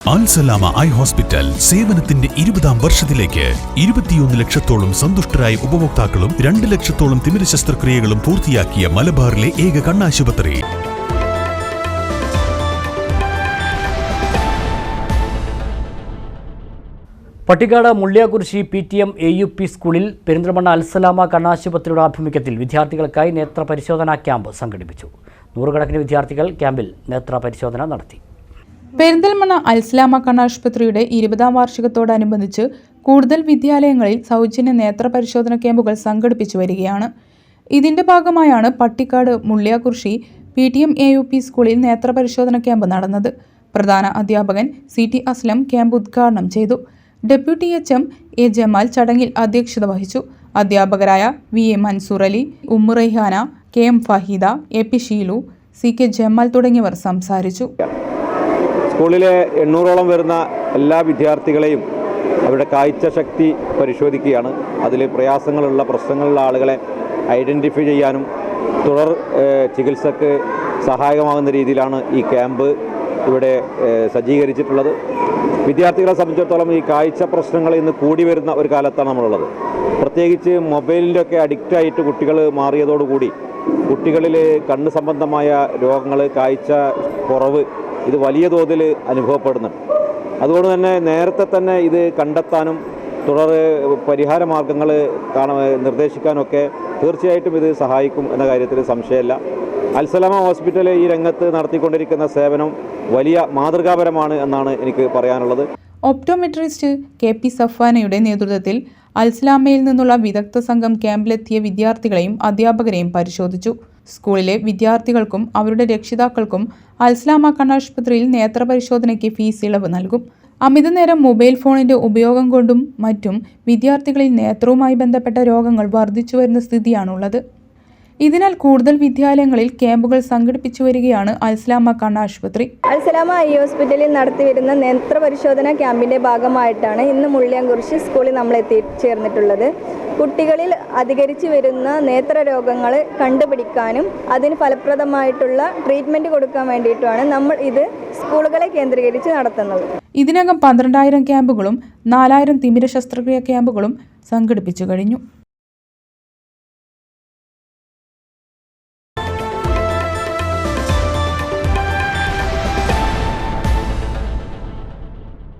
Al Salama eye hospital സേവനത്തിന്റെ ഇരുപതാം വർഷത്തിലേക്ക് ഇരുപത്തിയൊന്ന് ലക്ഷത്തോളം സന്തുഷ്ടരായ ഉപഭോക്താക്കളും രണ്ട് ലക്ഷത്തോളം തിമിര ശസ്ത്രക്രിയകളും പൂർത്തിയാക്കിയ മലബാറിലെ ഏക കണ്ണാശുപത്രി. Pattikkad Mulliyakurissi P T M A U P സ്കൂളിൽ പെരിന്തൽമണ്ണ അൽസലാമ കണ്ണാശുപത്രിയുടെ ആഭിമുഖ്യത്തിൽ വിദ്യാർത്ഥികൾക്കായി നേത്ര പരിശോധനാ ക്യാമ്പ് സംഘടിപ്പിച്ചു. നൂറുകണക്കിന് വിദ്യാർത്ഥികൾ ക്യാമ്പിൽ നേത്ര പരിശോധന നടത്തി. പെരിന്തൽമണ്ണ അൽസ്ലാമ കണ്ണാശുപത്രിയുടെ ഇരുപതാം വാർഷികത്തോടനുബന്ധിച്ച് കൂടുതൽ വിദ്യാലയങ്ങളിൽ സൗജന്യ നേത്ര പരിശോധന ക്യാമ്പുകൾ സംഘടിപ്പിച്ചു വരികയാണ്. ഇതിന്റെ ഭാഗമായാണ് Pattikkad Mulliyakurissi P T M A U P സ്കൂളിൽ നേത്ര പരിശോധന ക്യാമ്പ് നടന്നത്. പ്രധാന അധ്യാപകൻ സി ടി അസ്ലം ക്യാമ്പ് ഉദ്ഘാടനം ചെയ്തു. Deputy H M A Jamal ചടങ്ങിൽ അധ്യക്ഷത വഹിച്ചു. അധ്യാപകരായ V A Mansoor Ali Ummurahana K M Faheeda A P Sheelu C K Jamal തുടങ്ങിയവർ സംസാരിച്ചു. സ്കൂളിലെ എണ്ണൂറോളം വരുന്ന എല്ലാ വിദ്യാർത്ഥികളെയും അവരുടെ കാഴ്ച ശക്തി പരിശോധിക്കുകയാണ്. അതിൽ പ്രയാസങ്ങളുള്ള പ്രശ്നങ്ങളുള്ള ആളുകളെ ഐഡന്റിഫൈ ചെയ്യാനും തുടർ ചികിത്സക്ക് സഹായകമാകുന്ന രീതിയിലാണ് ഈ ക്യാമ്പ് ഇവിടെ സജ്ജീകരിച്ചിട്ടുള്ളത്. വിദ്യാർത്ഥികളെ സംബന്ധിച്ചിടത്തോളം ഈ കാഴ്ച പ്രശ്നങ്ങൾ ഇന്ന് കൂടി വരുന്ന ഒരു കാലത്താണ് നമ്മളുള്ളത്. പ്രത്യേകിച്ച് മൊബൈലിന്റെയൊക്കെ അഡിക്റ്റായിട്ട് കുട്ടികൾ മാറിയതോടുകൂടി കുട്ടികളിൽ കണ്ണ് സംബന്ധമായ രോഗങ്ങൾ കാഴ്ച കുറവ് ഇത് വലിയ തോതിൽ അനുഭവപ്പെടുന്നുണ്ട്. അതുകൊണ്ട് തന്നെ നേരത്തെ തന്നെ ഇത് കണ്ടെത്താനും തുടർ പരിഹാര മാർഗങ്ങൾ കാണാൻ നിർദ്ദേശിക്കാനൊക്കെ തീർച്ചയായിട്ടും ഇത് സഹായിക്കും എന്ന കാര്യത്തിൽ സംശയമില്ല. അൽസലാമ ഹോസ്പിറ്റൽ ഈ രംഗത്ത് നടത്തിക്കൊണ്ടിരിക്കുന്ന സേവനം വലിയ മാതൃകാപരമാണ് എന്നാണ് എനിക്ക് പറയാനുള്ളത്. ഒപ്റ്റോമെട്രിസ്റ്റ് കെ പി സഫാനയുടെ നേതൃത്വത്തിൽ അൽസ്ലാമയിൽ നിന്നുള്ള വിദഗ്ധ സംഘം ക്യാമ്പിലെത്തിയ വിദ്യാർത്ഥികളെയും അധ്യാപകരെയും പരിശോധിച്ചു. സ്കൂളിലെ വിദ്യാർത്ഥികൾക്കും അവരുടെ രക്ഷിതാക്കൾക്കും അൽസ്ലാമ കണ്ണാശുപത്രിയിൽ നേത്രപരിശോധനയ്ക്ക് ഫീസ് ഇളവ് നൽകും. അമിതനേരം മൊബൈൽ ഫോണിന്റെ ഉപയോഗം കൊണ്ടും മറ്റും വിദ്യാർത്ഥികളിൽ നേത്രവുമായി ബന്ധപ്പെട്ട രോഗങ്ങൾ വർദ്ധിച്ചു വരുന്ന സ്ഥിതിയാണുള്ളത്. ഇതിനാൽ കൂടുതൽ വിദ്യാലയങ്ങളിൽ ക്യാമ്പുകൾ സംഘടിപ്പിച്ചു വരികയാണ് അൽസ്ലാമ കണ്ണാശുപത്രി അൽസലാമ ഐ ഹോസ്പിറ്റലിൽ നടത്തിവരുന്ന നേത്ര പരിശോധന ക്യാമ്പിന്റെ ഭാഗമായിട്ടാണ് ഇന്ന് മുള്ളിയാംകുറിശി സ്കൂളിൽ നമ്മൾ എത്തിച്ചേർന്നിട്ടുള്ളത് കുട്ടികളിൽ അധികരിച്ചു വരുന്ന നേത്ര രോഗങ്ങൾ കണ്ടുപിടിക്കാനും അതിന് ഫലപ്രദമായിട്ടുള്ള ട്രീറ്റ്മെന്റ് കൊടുക്കാൻ വേണ്ടിയിട്ടുമാണ് നമ്മൾ ഇത് സ്കൂളുകളെ കേന്ദ്രീകരിച്ച് നടത്തുന്നത്. ഇതിനകം പന്ത്രണ്ടായിരം ക്യാമ്പുകളും നാലായിരം തിമിര ശസ്ത്രക്രിയ ക്യാമ്പുകളും സംഘടിപ്പിച്ചു കഴിഞ്ഞു.